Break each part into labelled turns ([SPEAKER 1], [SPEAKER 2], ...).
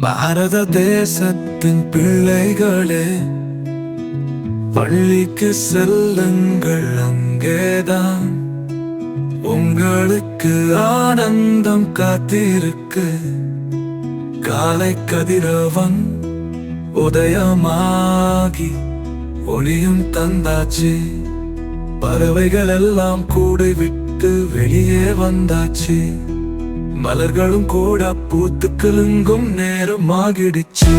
[SPEAKER 1] பாரத தேசத்தின் பிள்ளைகளே பள்ளிக்கு செல்லுங்கள் அங்கேதான் உங்களுக்கு ஆனந்தம் காத்திருக்கு. காலை கதிரவன் உதயமாகி ஒளியும் தந்தாச்சு. பறவைகள் எல்லாம் கூடை விட்டு வெளியே வந்தாச்சு. மலர்களும் கூட பூத்து கிளுங்கும் நேரம் ஆகிடுச்சு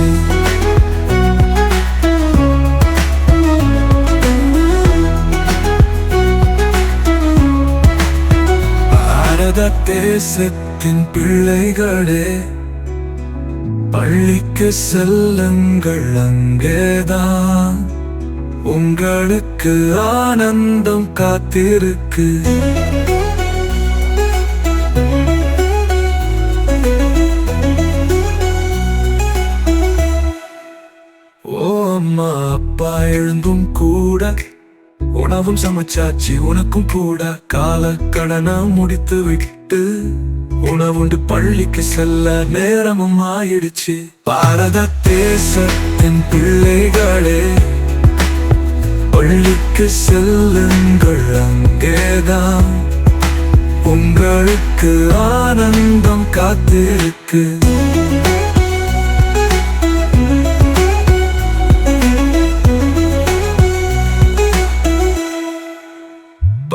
[SPEAKER 1] பாரத தேசத்தின் பிள்ளைகளே பள்ளிக்கு செல்லுங்கள் அங்கேதான். உங்களுக்கு ஆனந்தம் காத்திருக்கு. அப்பா கூட. உணவும் சமைச்சாச்சு உனக்கும் கூட. கால கடனா முடித்து விட்டு. உணவுண்டு பள்ளிக்கு செல்ல நேரமும் ஆயிடுச்சு. பாரத தேசத்தின் பிள்ளைகளே பள்ளிக்கு செல்லுங்கள் அங்கேதான். உங்களுக்கு ஆனந்தம் காத்திருக்கு.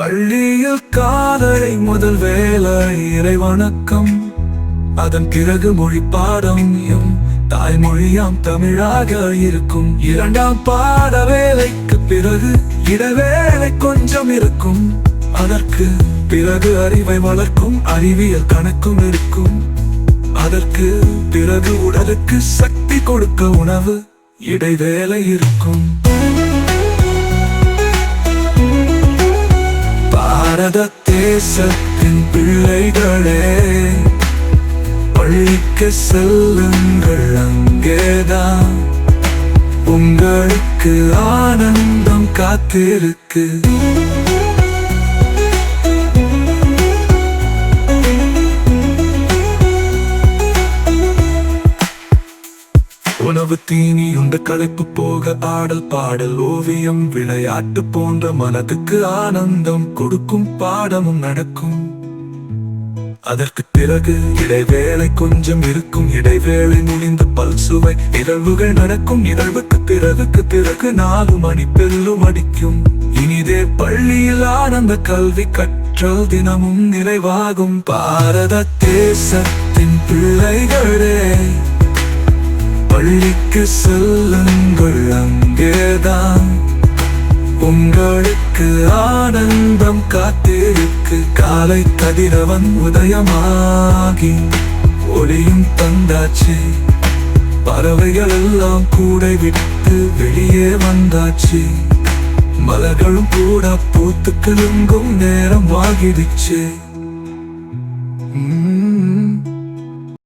[SPEAKER 1] பள்ளியில் காதலை முதல் வேலை இறை வணக்கம். அதன் பிறகு மொழி பாடம் தாய்மொழியாம் தமிழாக இருக்கும். இரண்டாம் பாட வேலைக்கு பிறகு இடவேளை கொஞ்சம் இருக்கும். அதற்கு பிறகு அறிவை வளர்க்கும் அறிவியல் கணக்கும் இருக்கும் அதற்கு பிறகு உடலுக்கு சக்தி கொடுக்க உணவு இடைவேளை இருக்கும். பாரத தேசத்தின் பிள்ளைகளே பள்ளிக்கு செல்லுங்கள் அங்கேதான் உங்களுக்கு ஆனந்தம் காத்திருக்கு. உணவு தீனி உண்டு களைப்பு போக ஆடல் பாடல் ஓவியம் விளையாட்டு போன்ற மனதுக்கு ஆனந்தம் கொடுக்கும் பாடமும் நடக்கும். அதற்கு பிறகு இடைவேளை கொஞ்சம் இருக்கும் இடைவேளை முடிந்து பல் சுவை நிகழ்வுகள் நடக்கும் நிகழ்வுக்கு பிறகுக்கு பிறகு நாலு மணி பெல்லும் அடிக்கும். இனிதே பள்ளியில் ஆனந்த கல்வி கற்றல் தினமும் நிறைவாகும். பாரத தேசத்தின் பிள்ளைகளே பள்ளிக்கு செல்லுங்கள் அங்கேதான் உங்களுக்கு ஆனந்தம் காத்திருக்கு. காலை கதிரவன் உதயமாகி ஒளியும் தந்தாச்சு. பறவைகள் எல்லாம் கூடை விட்டு வெளியே வந்தாச்சு. மலர்களும் கூட பூத்துக்களுங்கும் நேரம் ஆகிடுச்சு